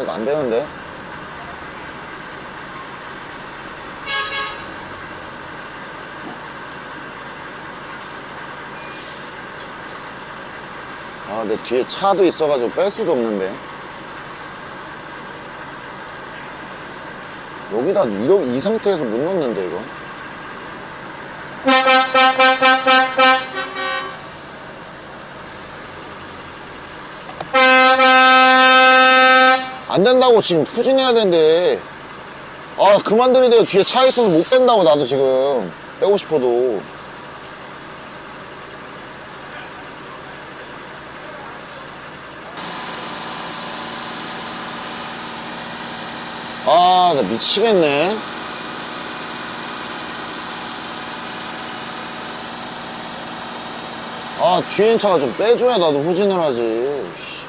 아, 이거 안 되는데. 아, 내 뒤에 차도 있어가지고 뺄 수도 없는데. 여기다 이러, 이 상태에서 못 넣는데, 이거. 안 된다고 지금 후진해야 되는데. 아, 그만 들이대요. 뒤에 차 있어서 못 뺀다고, 나도 지금. 빼고 싶어도. 아, 나 미치겠네. 아, 뒤에 차가 좀 빼줘야 나도 후진을 하지.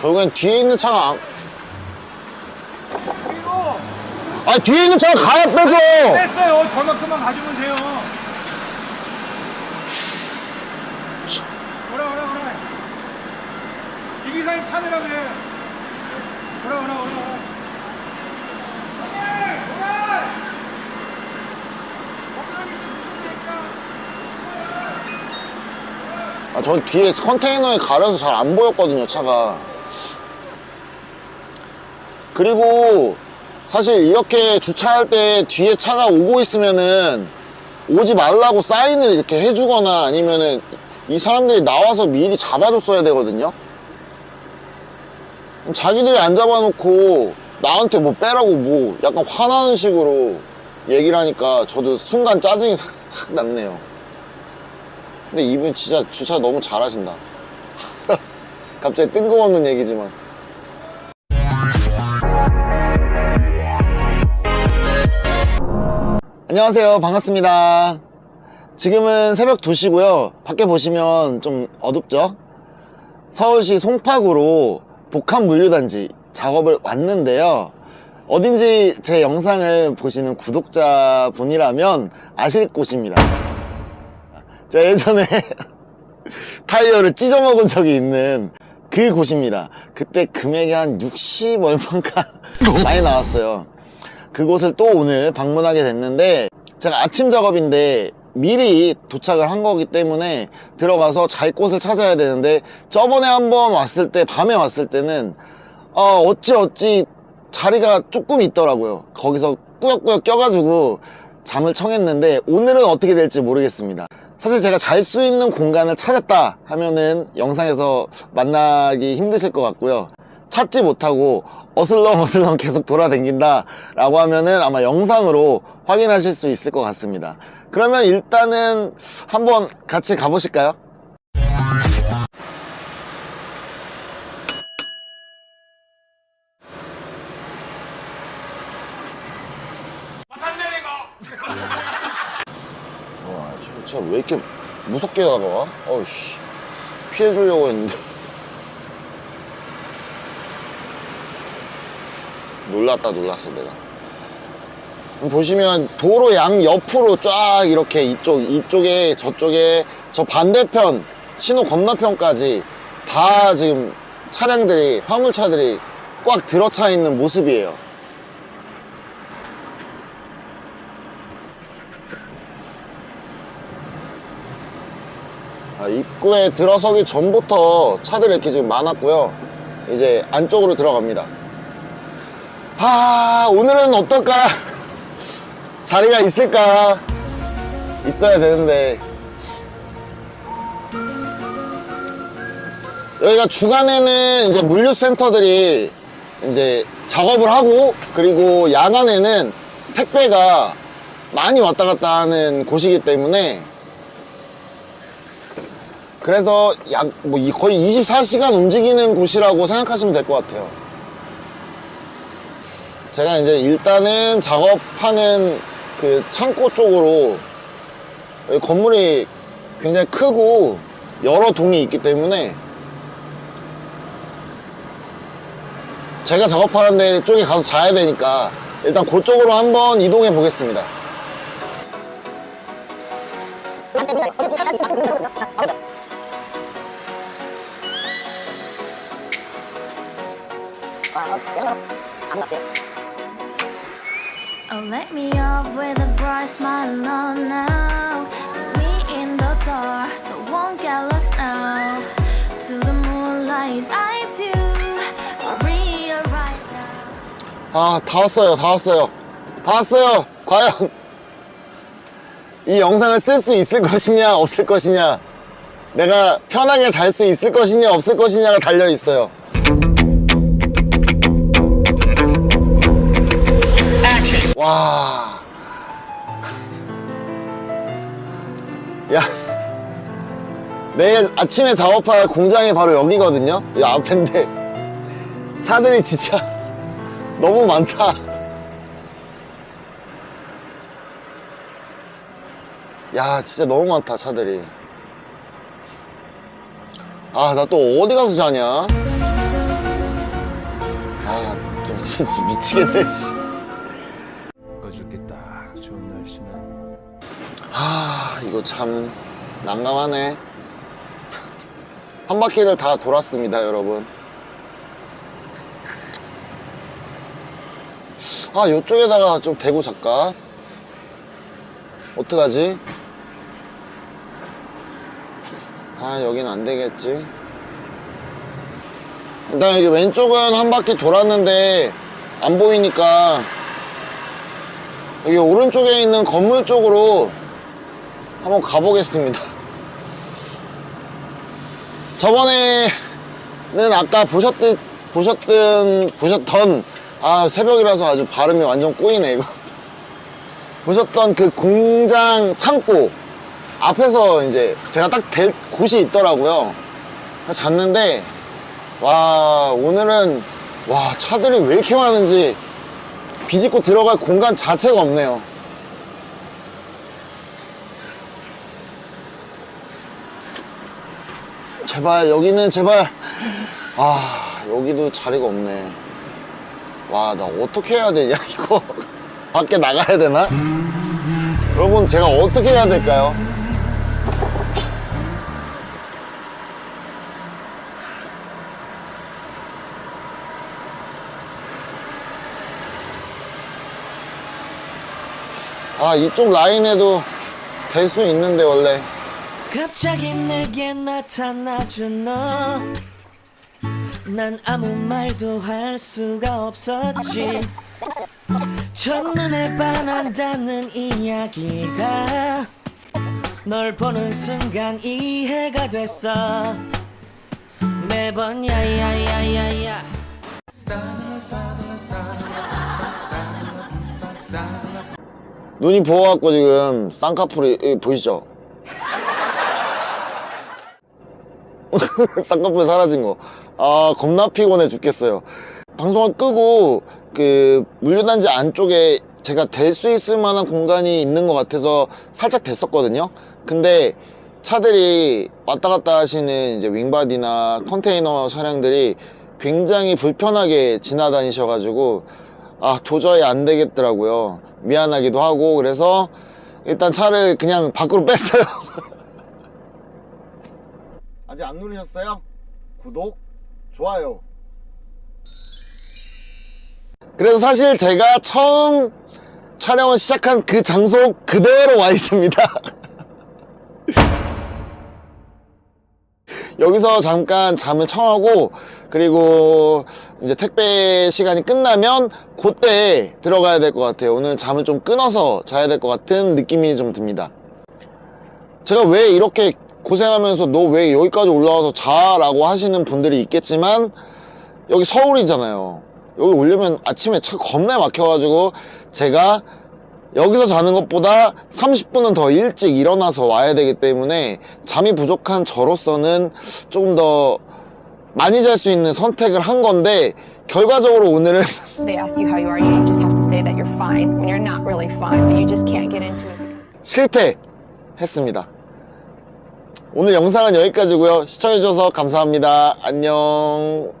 결국엔 뒤에 있는 차가 안... 아 뒤에 있는 차가 가야 빼줘 뺐어요. 저만큼만 가지면 돼요. 오라 오라 오라. 이 기사님 찾으라 그래. 오라 오라 오라. 오라 오라. 걱정이 좀 무슨 아, 저 뒤에 컨테이너에 가려서 잘 안 보였거든요 차가. 그리고 사실 이렇게 주차할 때 뒤에 차가 오고 있으면은 오지 말라고 사인을 이렇게 해주거나 아니면은 이 사람들이 나와서 미리 잡아줬어야 되거든요. 자기들이 안 잡아놓고 나한테 뭐 빼라고 뭐 약간 화나는 식으로 얘기를 하니까 저도 순간 짜증이 싹, 싹 났네요 근데 이분 진짜 주차 너무 잘하신다. 갑자기 뜬금없는 얘기지만. 안녕하세요. 반갑습니다. 지금은 새벽 2시고요. 밖에 보시면 좀 어둡죠? 서울시 송파구로 복합 물류단지 작업을 왔는데요. 어딘지 제 영상을 보시는 구독자분이라면 아실 곳입니다 제가 예전에 타이어를 찢어먹은 적이 있는 그 곳입니다. 그때 금액이 한 60 얼마인가 많이 나왔어요. 그곳을 또 오늘 방문하게 됐는데 제가 아침 작업인데 미리 도착을 한 거기 때문에 들어가서 잘 곳을 찾아야 되는데 저번에 한번 왔을 때 밤에 왔을 때는 어, 어찌 어찌 자리가 조금 있더라고요. 거기서 꾸역꾸역 껴가지고 잠을 청했는데 오늘은 어떻게 될지 모르겠습니다. 사실 제가 잘 수 있는 공간을 찾았다 하면은 영상에서 만나기 힘드실 것 같고요. 찾지 못하고 어슬렁 어슬렁 계속 돌아다닌다 라고 하면은 아마 영상으로 확인하실 수 있을 것 같습니다. 그러면 일단은 한번 같이 가보실까요? 와, 저 차 왜 이렇게 무섭게 다가와? 어우씨. 피해주려고 했는데. 놀랐다, 놀랐어, 내가. 보시면 도로 양 옆으로 쫙 이렇게 이쪽, 이쪽에, 저쪽에, 저 반대편, 신호 건너편까지 다 지금 차량들이, 화물차들이 꽉 들어차 있는 모습이에요. 입구에 들어서기 전부터 차들이 이렇게 지금 많았고요. 이제 안쪽으로 들어갑니다. 아, 오늘은 어떨까? 자리가 있을까? 있어야 되는데. 여기가 주간에는 이제 물류센터들이 이제 작업을 하고, 그리고 야간에는 택배가 많이 왔다 갔다 하는 곳이기 때문에 그래서 약, 뭐, 이- 거의 24시간 움직이는 곳이라고 생각하시면 될 것 같아요. 제가 이제 일단은 작업하는 그 창고 쪽으로 건물이 굉장히 크고 여러 동이 있기 때문에 제가 작업하는데 쪽에 가서 자야 되니까 일단 그쪽으로 한번 이동해 보겠습니다. Oh, let me up with a bright smile on now. Put me in the dark, so won't get lost now. To the moonlight, eyes you are real right now. 아, 다 왔어요. 다 왔어요. 다 왔어요. 과연 이 영상을 쓸 수 있을 것이냐, 없을 것이냐. 내가 편하게 잘 수 있을 것이냐, 없을 것이냐가 달려 있어요. 와. 야. 내일 아침에 작업할 공장이 바로 여기거든요. 이 앞인데. 차들이 진짜 너무 많다. 야, 진짜 너무 많다, 차들이. 아, 나 또 어디 가서 자냐? 아, 좀 미치겠네, 아, 이거 참 난감하네. 한 바퀴를 다 돌았습니다, 여러분. 아, 요쪽에다가 좀 대고 잘까? 어떡하지? 아, 여긴 안 되겠지. 일단 여기 왼쪽은 한 바퀴 돌았는데 안 보이니까 여기 오른쪽에 있는 건물 쪽으로 한번 가보겠습니다. 저번에는 아까 보셨듯, 보셨든, 보셨던, 아, 새벽이라서 아주 발음이 완전 꼬이네, 이거. 보셨던 그 공장 창고 앞에서 이제 제가 딱 될 곳이 있더라고요. 잤는데, 와, 오늘은, 와, 차들이 왜 이렇게 많은지 비집고 들어갈 공간 자체가 없네요. 제발 여기는 제발 아 여기도 자리가 없네 와 나 어떻게 해야 되냐 이거 밖에 나가야 되나? 여러분 제가 어떻게 해야 될까요? 아 이쪽 라인에도 될 수 있는데 원래 갑자기 내게 나타나준 너. 난 아무 말도 할 수가 없었지. 첫눈에 반한다는 이야기가 널 보는 순간 이해가 됐어. 매번 야야야야야. 눈이 부어갖고 지금 쌍꺼풀이 보이시죠? 쌍꺼풀 사라진 거. 아 겁나 피곤해 죽겠어요. 방송을 끄고 그 물류단지 안쪽에 제가 댈 수 있을 만한 공간이 있는 것 같아서 살짝 댔었거든요. 근데 차들이 왔다 갔다 하시는 이제 윙바디나 컨테이너 차량들이 굉장히 불편하게 지나다니셔가지고 아 도저히 안 되겠더라고요. 미안하기도 하고 그래서 일단 차를 그냥 밖으로 뺐어요. 아직 안 누르셨어요? 구독, 좋아요. 그래서 사실 제가 처음 촬영을 시작한 그 장소 그대로 와 있습니다. 여기서 잠깐 잠을 청하고 그리고 이제 택배 시간이 끝나면 그때 들어가야 될 것 같아요. 오늘 잠을 좀 끊어서 자야 될 것 같은 느낌이 좀 듭니다. 제가 왜 이렇게 고생하면서 너 왜 여기까지 올라와서 자라고 하시는 분들이 있겠지만 여기 서울이잖아요. 여기 오려면 아침에 차 겁나 막혀가지고 제가 여기서 자는 것보다 30분은 더 일찍 일어나서 와야 되기 때문에 잠이 부족한 저로서는 조금 더 많이 잘 수 있는 선택을 한 건데 결과적으로 오늘은 really. 실패했습니다. 오늘 영상은 여기까지고요. 시청해주셔서 감사합니다. 안녕.